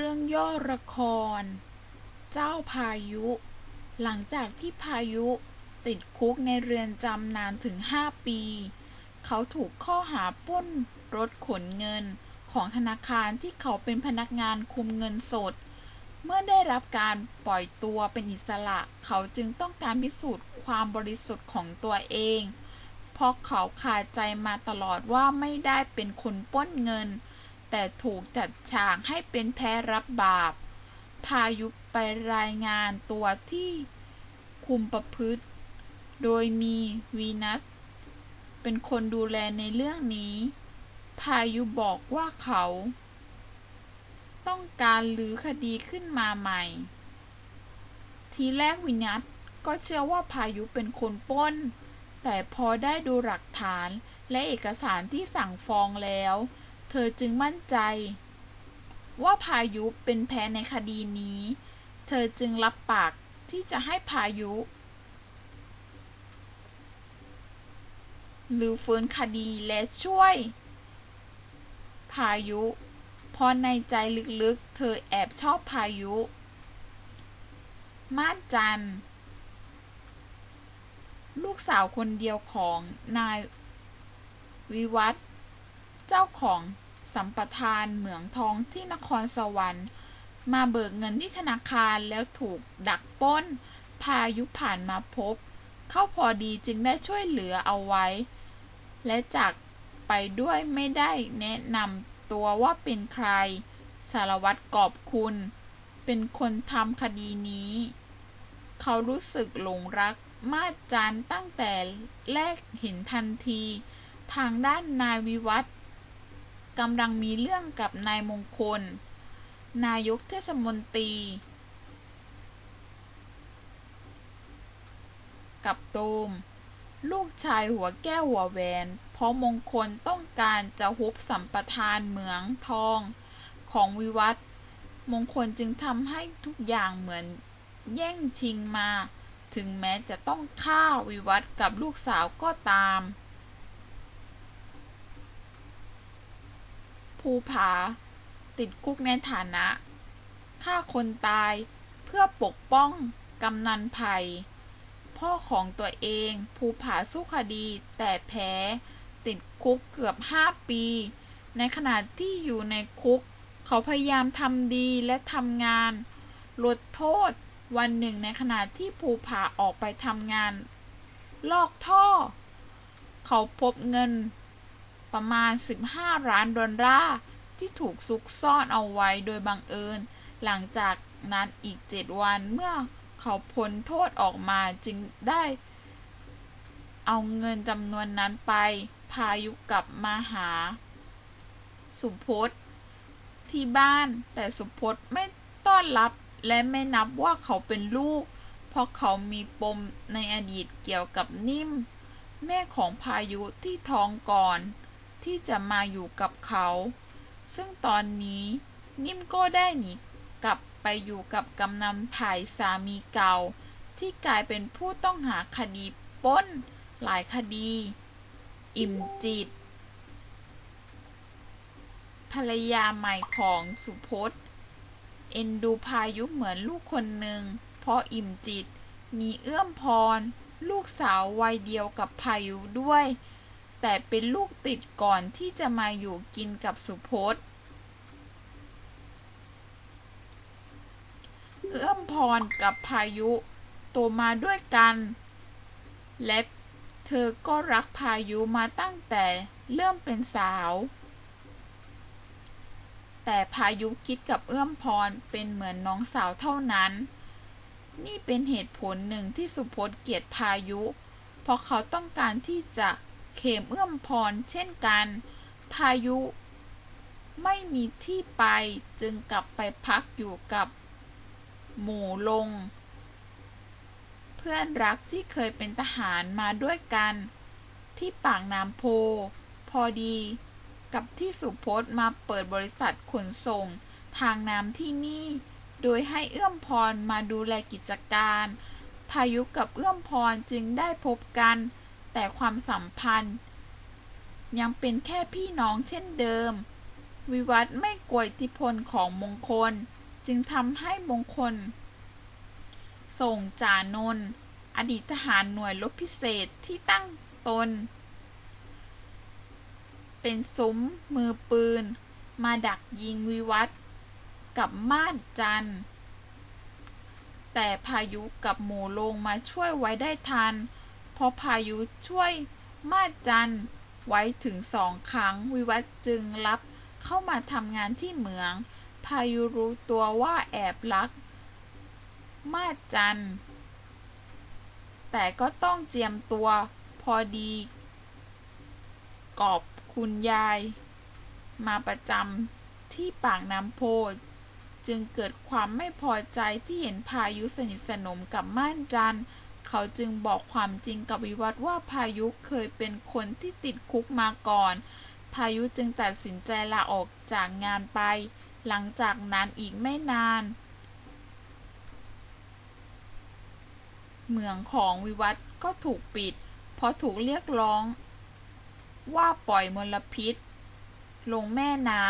รื่องย่อละคร เจ้าพายุ หลังจากที่พายุติดคุกในเรือนจำนานถึง 5 ปี เขาถูกข้อหาป้นรถขนเงินของธนาคารที่เขาเป็นพนักงานคุมเงินสด เมื่อได้รับการปล่อยตัวเป็นอิสระ เขาจึงต้องการพิสูจน์ความบริสุทธิ์ของตัวเอง เพราะเขาขาดใจมาตลอดว่าไม่ได้เป็นคนป้นเงิน แต่ถูกจัดฉากให้เป็นแพ้รับบาป พายุไปรายงานตัวที่คุมประพฤติ โดยมีวีนัส เป็นคนดูแลในเรื่องนี้ พายุบอกว่าเขา ต้องการลื้อคดีขึ้นมาใหม่ ทีแรกวินัสก็เชื่อว่าพายุเป็นคนป้น แต่พอได้ดูหลักฐานและเอกสารที่สั่งฟ้องแล้ว เธอจึงมั่นใจ ว่าพายุเป็นแพ้ในคดีนี้ เธอจึงรับปากที่จะให้พายุหรือฟื้นคดีและช่วย พายุ เพราะในใจลึกๆ เธอแอบชอบพายุ มาจัน ลูกสาวคนเดียวของนายวิวัฒน์ เจ้าของสัมปทานเหมืองทองที่นครสวรรค์ มาเบิกเงินที่ธนาคารแล้วถูกดักป้น พายุผ่านมาพบ เข้าพอดีจึงได้ช่วยเหลือเอาไว้ และจากไปด้วยไม่ได้แนะนำตัวว่าเป็นใคร สารวัตรกอบคุณ เป็นคนทำคดีนี้ เขารู้สึกหลงรักมาจันตั้งแต่แรกเห็นทันที ทางด้านนายวิวัฒน์ กำลังมีเรื่องกับนายมงคล นายกเทศมนตรี กับโตมลูกชายหัวแก้วหัวแหวน เพราะมงคลต้องการจะฮุบสัมปทานเหมืองทอง ของวิวัฒมงคลจึงทำให้ทุกอย่างเหมือนแย่งชิงมา ถึงแม้จะต้องฆ่าวิวัฒกับลูกสาวก็ตาม ภูผา ติดคุกในฐานะฆ่าคนตายเพื่อปกป้องกำนันไผ่พ่อของตัวเองภูผาสู้คดีแต่แพ้ ติดคุกเกือบ 5 ปี ในขณะที่อยู่ในคุก เขาพยายามทำดีและทำงานลดโทษวันหนึ่งในขณะที่ภูผาออกไปทำงาน ลอกท่อ เขาพบเงิน ประมาณ 15 ล้านดอลลาร์ที่ถูกซุกซ่อนเอาไว้โดยบังเอิญ หลังจากนั้นอีก 7 วันเมื่อเขาพ้นโทษออกมาจึงได้ เอาเงินจำนวนนั้นไป พายุกลับมาหา สุพจน์ที่บ้าน แต่สุพจน์ไม่ต้อนรับและไม่นับว่าเขาเป็นลูก เพราะเขามีปมในอดีตเกี่ยวกับนิ่ม แม่ของพายุที่ท้องก่อน ที่จะมาอยู่กับเขา ซึ่งตอนนี้นิ่มก็ได้หนีกลับไปอยู่กับกำนันไผ่สามีเก่า ที่กลายเป็นผู้ต้องหาคดีป้น หลายคดี อิ่มจิต ภรรยาใหม่ของสุพจน์ เอ็นดูพายุเหมือนลูกคนหนึ่ง เพราะอิ่มจิตมีเอื้อมพร ลูกสาววัยเดียวกับพายุด้วย แต่เป็นลูกติดก่อนที่จะมาอยู่กินกับสุพจน์ เอื้อมพรกับพายุ โตมาด้วยกัน และเธอก็รักพายุมาตั้งแต่เริ่มเป็นสาว แต่พายุคิดกับเอื้อมพรเป็นเหมือนน้องสาวเท่านั้น นี่เป็นเหตุผลหนึ่งที่สุพจน์เกลียดพายุ เพราะเขาต้องการที่จะ เขมเอื้อมพรเช่นกัน พายุไม่มีที่ไปจึงกลับไปพักอยู่กับ หมู่ลง เพื่อนรักที่เคยเป็นทหารมาด้วยกัน ที่ปากน้ำโพ พอดี กับที่สุพจน์มาเปิดบริษัทขนส่งทางน้ำที่นี่ โดยให้เอื้อมพรมาดูแลกิจการ พายุกับเอื้อมพรจึงได้พบกัน แต่ความสัมพันธ์ ยังเป็นแค่พี่น้องเช่นเดิม วิวัฒไม่กลัวอิทธิพลของมงคล จึงทำให้มงคล ส่งจ่านนอดีตทหารหน่วยรบพิเศษที่ตั้งตน เป็นซุ้มมือปืน มาดักยิงวิวัฒกับมาดจันแต่พายุกับหมูลงมาช่วยไว้ได้ทัน ราะพายุช่วยมาจันไว้ถึงสองครั้ง วิวัฒน์จึงรับเข้ามาทำงานที่เหมือง พายุรู้ตัวว่าแอบรัก มาจัน แต่ก็ต้องเจียมตัวพอดี กอบคุณยาย มาประจำที่ปากน้ำโพจึงเกิดความไม่พอใจที่เห็นพายุสนิทสนมกับม่านจันทร์ เขาจึงบอกความจริงกับวิวัฒว่าพายุเคยเป็นคนที่ติดคุกมาก่อน พายุจึงตัดสินใจลาออกจากงานไป หลังจากนั้นอีกไม่นาน เหมืองของวิวัฒก็ถูกปิด เพราะถูกเรียกร้อง ว่าปล่อยมลพิษ ลงแม่น้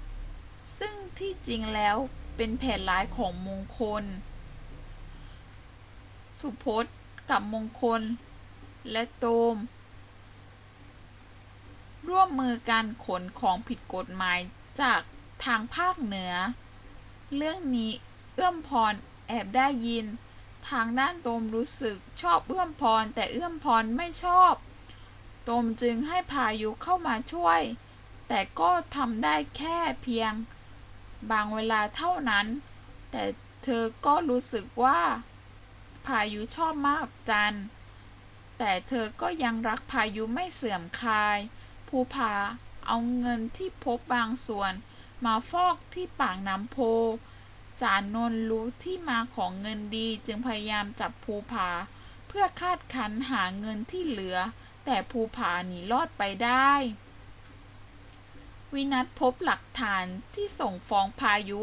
ำซึ่งที่จริงแล้วเป็นแผนร้ายของมงคล สุพจน์กับมงคล และโตม ร่วมมือการขนของผิดกฎหมายจากทางภาคเหนือ เรื่องนี้เอื้อมพรแอบได้ยิน ทางด้านโตมรู้สึกชอบเอื้อมพรแต่เอื้อมพรไม่ชอบ โตมจึงให้พายุเข้ามาช่วย แต่ก็ทำได้แค่เพียง บางเวลาเท่านั้น แต่เธอก็รู้สึกว่า พายุชอบมากจัน แต่เธอก็ยังรักพายุไม่เสื่อมคลาย ภูผาเอาเงินที่พบบางส่วน มาฟอกที่ปากน้ำโพ จานนท์รู้ที่มาของเงินดีจึงพยายามจับภูผา เพื่อคาดคันหาเงินที่เหลือ แต่ภูผาหนีรอดไปได้ วินัทพบหลักฐานที่ส่งฟ้องพายุ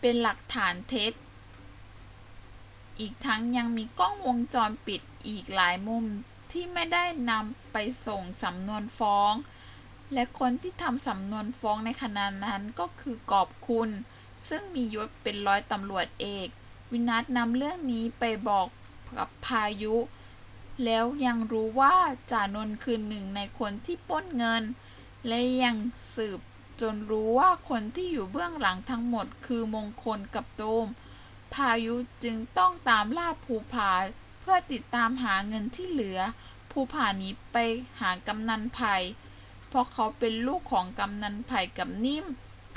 เป็นหลักฐานเท็จ อีกทั้งยังมีกล้องวงจรปิดอีกหลายมุมที่ไม่ได้นำไปส่งสำนวนฟ้อง และคนที่ทำสำนวนฟ้องในขณะนั้นก็คือกอบคุณ ซึ่งมียศเป็นร้อยตำรวจเอก วินัทนำเรื่องนี้ไปบอกกับพายุ แล้วยังรู้ว่าจ่านนท์คือหนึ่งในคนที่ป้นเงิน และยังสืบจนรู้ว่าคนที่อยู่เบื้องหลังทั้งหมดคือมงคลกับโดม พายุจึงต้องตามล่าภูผาเพื่อติดตามหาเงินที่เหลือ ภูผานี้ไปหากำนันไผ่เพราะเขาเป็นลูกของกำนันไผ่กับนิ่ม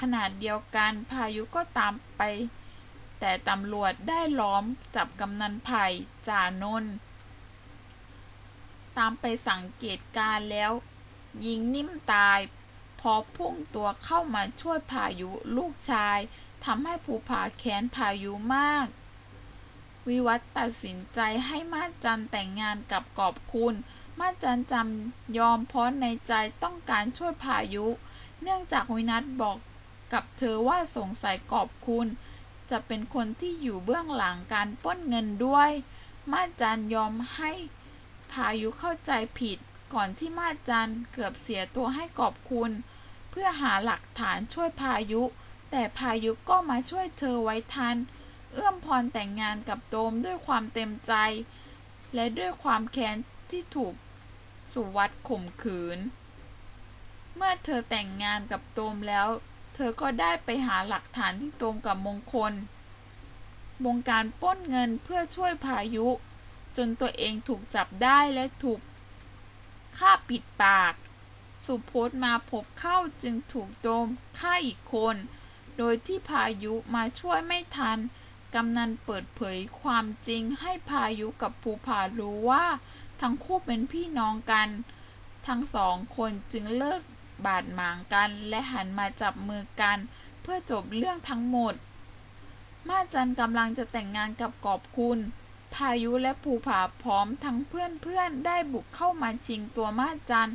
ขนาดเดียวกันพายุก็ตามไป แต่ตำรวจได้ล้อมจับกำนันไผ่จ่านนตามไปสังเกตการแล้ว ยิงนิ่มตาย พอพุ่งตัวเข้ามาช่วยพายุลูกชาย ทำให้ภูผาแค้นพายุมาก วิวัฒตัดสินใจให้มาจันแต่งงานกับกอบคุณ มาจันจำยอมเพราะในใจต้องการช่วยพายุ เนื่องจากวินัทบอกกับเธอว่าสงสัยกอบคุณ จะเป็นคนที่อยู่เบื้องหลังการป้นเงินด้วย มาจันยอมให้พายุเข้าใจผิด ก่อนที่มาจันเกือบเสียตัวให้กอบคุณ เพื่อหาหลักฐานช่วยพายุ แต่พายุก็มาช่วยเธอไว้ทัน เอื้อมพรแต่งงานกับโดมด้วยความเต็มใจ และด้วยความแค้นที่ถูกสุวัตข่มขืน เมื่อเธอแต่งงานกับโดมแล้ว เธอก็ได้ไปหาหลักฐานที่โดมกับมงคลบงการป้นเงินเพื่อช่วยพายุ จนตัวเองถูกจับได้และถูกฆ่าปิดปาก สุพจน์มาพบเข้าจึงถูกโดมฆ่าอีกคน โดยที่พายุมาช่วยไม่ทัน กำนันเปิดเผยความจริงให้พายุกับภูผารู้ว่า ทั้งคู่เป็นพี่น้องกัน ทั้งสองคนจึงเลิกบาดหมางกันและหันมาจับมือกัน เพื่อจบเรื่องทั้งหมด มาจันกำลังจะแต่งงานกับกอบคุณ พายุและภูผาพร้อมทั้งเพื่อนๆได้บุกเข้ามาชิงตัวมาจัน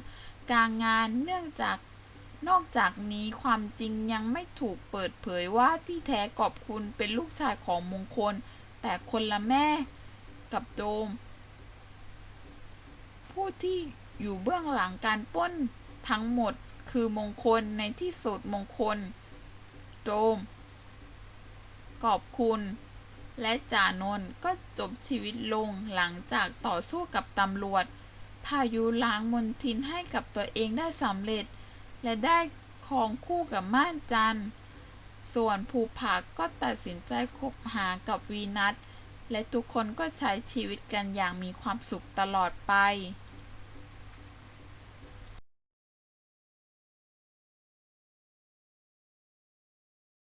กลางงานเนื่องจาก นอกจากนี้ความจริงยังไม่ถูกเปิดเผยว่าที่แท้กอบคุณเป็นลูกชายของมงคล แต่คนละแม่กับโดม ผู้ที่อยู่เบื้องหลังการป้นทั้งหมดคือมงคลในที่สุดมงคล โดมขอบคุณ และจานนก็จบชีวิตลงหลังจากต่อสู้กับตำรวจ พายุล้างมนทินให้กับตัวเองได้สำเร็จ และได้ครองคู่กับม่านจันทร์ ส่วนภูผาก็ตัดสินใจคบหากับวีนัทและทุกคนก็ใช้ชีวิตกันอย่างมีความสุขตลอดไป